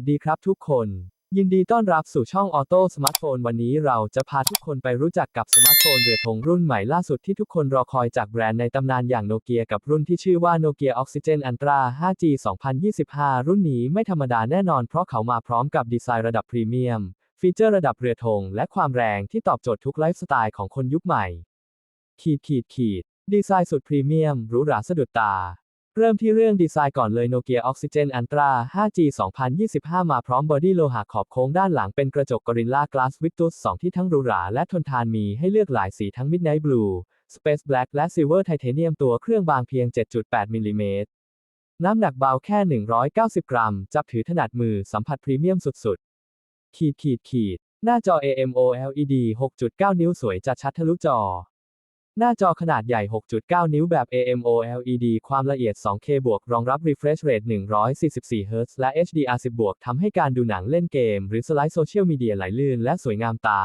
วัสดีครับทุกคน ยินดีต้อนรับสู่ช่องออโต้สมาร์ทโฟนวันนี้เราจะพาทุกคนไปรู้จักกับสมาร์ทโฟนเรือธงรุ่นใหม่ล่าสุดที่ทุกคนรอคอยจากแบรนด์ในตำนานอย่างโนเกียกับรุ่นที่ชื่อว่าโนเกียออกซิเจนอันตรา 5G 2025 รุ่นนี้ไม่ธรรมดาแน่นอนเพราะเขามาพร้อมกับดีไซน์ระดับพรีเมียม ฟีเจอร์ระดับเรือธงและความแรงที่ตอบโจทย์ทุกไลฟ์สไตล์ของคนยุคใหม่ ขีดขีดขีดดีไซน์สุดพรีเมียมหรูหราสะดุดตา เริ่มที่เรื่องดีไซน์ก่อนเลย Nokia Oxygen Ultra 5G 2025 มาพร้อมบอดี้โลหะขอบโค้งด้านหลังเป็นกระจก Gorilla Glass Victus 2ที่ทั้งหรูหราและทนทานมีให้เลือกหลายสีทั้ง Midnight Blue Space Black และ Silver Titanium ตัวเครื่องบางเพียง 7.8 มิลลิเมตร น้ำหนักเบาแค่ 190 กรัม จับถือถนัดมือสัมผัสพรีเมียมสุดๆ ขีดขีดขีด หน้าจอ AMOLED 6.9 นิ้วสวยจัดชัดทะลุจอ หน้าจอขนาดใหญ่ 6.9 นิ้วแบบ AMOLED ความละเอียด 2K บวก รองรับ refresh rate 144 Hz และ HDR10 บวก ทำให้การดูหนังเล่นเกม หรือสไลด์โซเชียลมีเดียไหลลื่นและสวยงามตา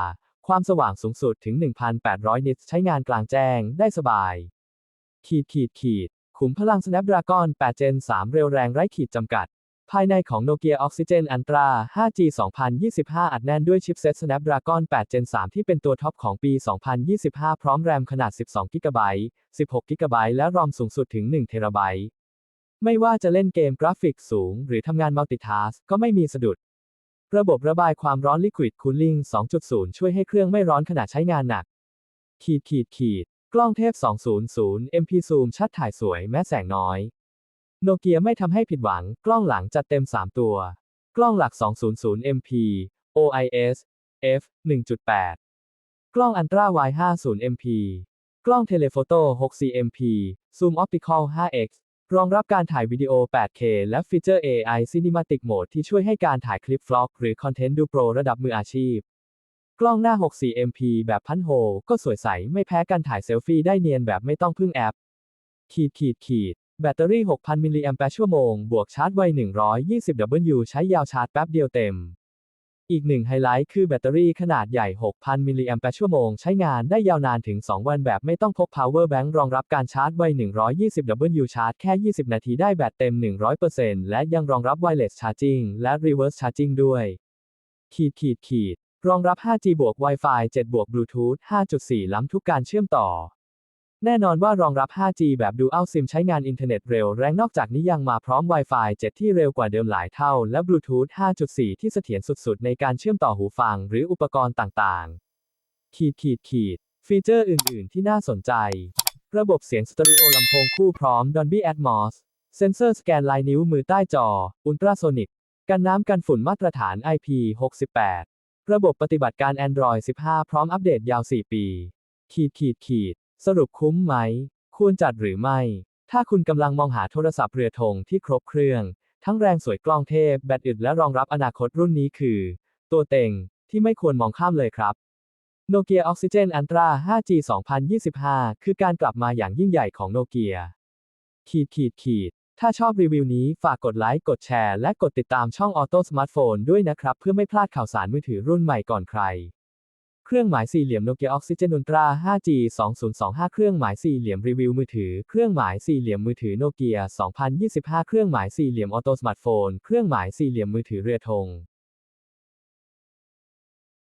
ความสว่างสูงสุดถึง 1,800 นิตใช้งานกลางแจ้ง ได้สบาย ขีดขีดขีด ขุมพลัง Snapdragon 8 Gen 3 เร็วแรงไร้ขีดจำกัด ภายในของ Nokia Oxygen Ultra 5G 2025 อัดแน่นด้วยชิปเซ็ต Snapdragon 8 Gen 3 ที่เป็นตัวท็อปของปี 2025 พร้อมแรมขนาด 12 GB 16 GB และรอมสูงสุดถึง 1 TB ไม่ว่าจะเล่นเกมกราฟิกสูง หรือทำงานมัลติทัสก็ไม่มีสะดุด ระบบระบายความร้อน Liquid Cooling 2.0 ช่วยให้เครื่องไม่ร้อนขณะใช้งานหนัก ขีดขีดขีดกล้องเทพ 200 MP ซูมชัดถ่ายสวยแม้แสงน้อย โนเกียไม่ทำให้ผิดหวัง กล้องหลังจัดเต็ม 3 ตัว กล้องหลัก 200 MP OIS f 1.8 กล้องอันตรา Y 50 MP กล้องเทเลโฟโต้ 64mp ซูมออปติคอล 5x รองรับการถ่ายวิดีโอ 8K และฟีเจอร์ AI Cinematic Mode ที่ช่วยให้การถ่ายคลิปฟล็อก หรือคอนเทนต์ดูโปรระดับมืออาชีพ กล้องหน้า 64 MP แบบพันโฮก็สวยใส ไม่แพ้กันถ่ายเซลฟี่ได้เนียนแบบไม่ต้องพึ่งแอป ขีดขีดขีด แบตเตอรี่ 6,000 มิลลิแอมแปร์ชั่วโมง บวกชาร์จไว 120W ใช้ยาวชาร์จแป๊บเดียวเต็ม อีกหนึ่งไฮไลท์คือแบตเตอรี่ขนาดใหญ่ 6,000 มิลลิแอมแปร์ชั่วโมง ใช้งานได้ยาวนานถึง 2 วันแบบไม่ต้องพก power bank รองรับการชาร์จไว 120W ชาร์จแค่ 20 นาทีได้แบตเต็ม 100%และยังรองรับ wireless charging และ reverse charging ด้วย ขีดขีดขีดรองรับ 5G บวก Wi-Fi 7 บวก Bluetooth 5.4 ล้ำทุกการเชื่อมต่อ แน่นอนว่ารองรับ 5G แบบ Dual SIM ใช้งานอินเทอร์เน็ตเร็วแรงนอกจากนี้ยังมาพร้อม Wi-Fi 7 ที่เร็วกว่าเดิมหลายเท่า และ Bluetooth 5.4 ที่เสถียรสุดๆ ในการเชื่อมต่อหูฟังหรืออุปกรณ์ต่างๆ ขีดขีดขีด ฟีเจอร์อื่น ๆ ที่น่าสนใจ ระบบเสียงสเตอริโอลำโพงคู่พร้อม Dolby Atmos เซนเซอร์สแกนลายนิ้วมือใต้จอ Ultrasonic กันน้ำกันฝุ่นมาตรฐาน IP68 ระบบปฏิบัติการ Android 15 พร้อมอัปเดตยาว 4 ปี ขีดขีดขีด สรุปคุ้มไหม ควรจัดหรือไม่ ถ้าคุณกำลังมองหาโทรศัพท์เรือธงที่ครบเครื่อง ทั้งแรงสวยกล้องเทพ แบตอึดและรองรับอนาคตรุ่นนี้คือ ตัวเต็งที่ไม่ควรมองข้ามเลยครับ Nokia Oxygen Ultra 5G 2025 คือการกลับมาอย่างยิ่งใหญ่ของโนเกีย ขีดขีดขีด ถ้าชอบรีวิวนี้ฝากกดไลค์ กดแชร์ และกดติดตามช่อง Auto Smartphone ด้วยนะครับ เพื่อไม่พลาดข่าวสารมือถือรุ่นใหม่ก่อนใคร เครื่องหมายสี่เหลี่ยมโนเกียออกซิเจนอุลตรา 5G 2025 เครื่องหมายสี่เหลี่ยมรีวิวมือถือ เครื่องหมายสี่เหลี่ยมมือถือโนเกีย 2025 เครื่องหมายสี่เหลี่ยมออโต้สมาร์ทโฟน เครื่องหมายสี่เหลี่ยมมือถือเรือธง